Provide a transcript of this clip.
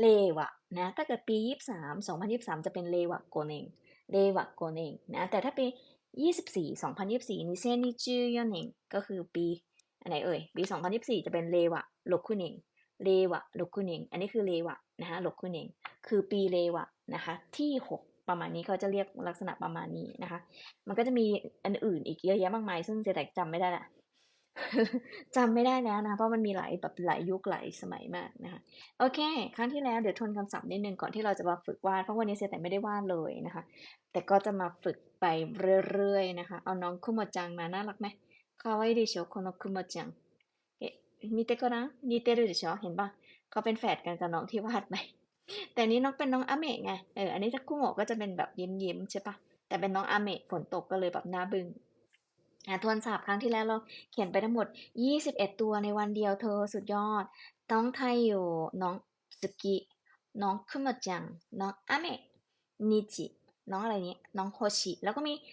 เลวะนะถ้าเกิดปี 23 2023 จะเป็นเลวะโกเนงเลวะโกเนงนะแต่ถ้าปี 24 2024นิเซนิจูยอนเองก็คือปีอันไหนเอ่ยปี 2024 จะเป็นเลวะโลคุเนงเลวะโลคุเนงอันนี้คือเลวะนะคะโลคุเนงคือปีเลวะนะคะที่ 6ประมาณนี้เขาจะเรียกลักษณะประมาณนี้นะคะ มันก็จะมีอันอื่นอีกเยอะแยะมากมาย ซึ่งเจแตกจำไม่ได้ละ จำไม่ได้แล้วนะ เพราะมันมีหลายแบบหลายยุคหลายสมัยมากนะคะ โอเค ครั้งที่แล้วเดี๋ยวทวนคำศัพท์นิดนึงก่อนที่เราจะมาฝึกวาด เพราะวันนี้เซแต่ไม่ได้วาดเลยนะคะ แต่ก็จะมาฝึกไปเรื่อยๆนะคะ เอาน้องคุโมจังมาน่ารักไหมคาวาอิดิโชโคโนคุโมจังเอ๊ะมีเตโกนะนีเตรุดิโชเห็นปะเขาเป็นแฝดกันกับน้องที่วาดไปแต่นี้น้องเป็นน้องอาเมะไง เออ อันนี้ถ้าคุโมก็จะเป็นแบบยิ้มยิ้มๆใช่ปะแต่เป็นน้องอาเมะฝนตกก็เลยแบบหน้าบึ้ง ทวนศัพท์ครั้งที่แล้วเราเขียนไปทั้งหมด 21 ตัวในวันเดียวเธอสุดยอด น้องไทอยู่น้องสุกิน้องคุโมจัง น้องอาเมะนิจิ น้องอะไรนี้น้องโฮชิ แล้วก็มี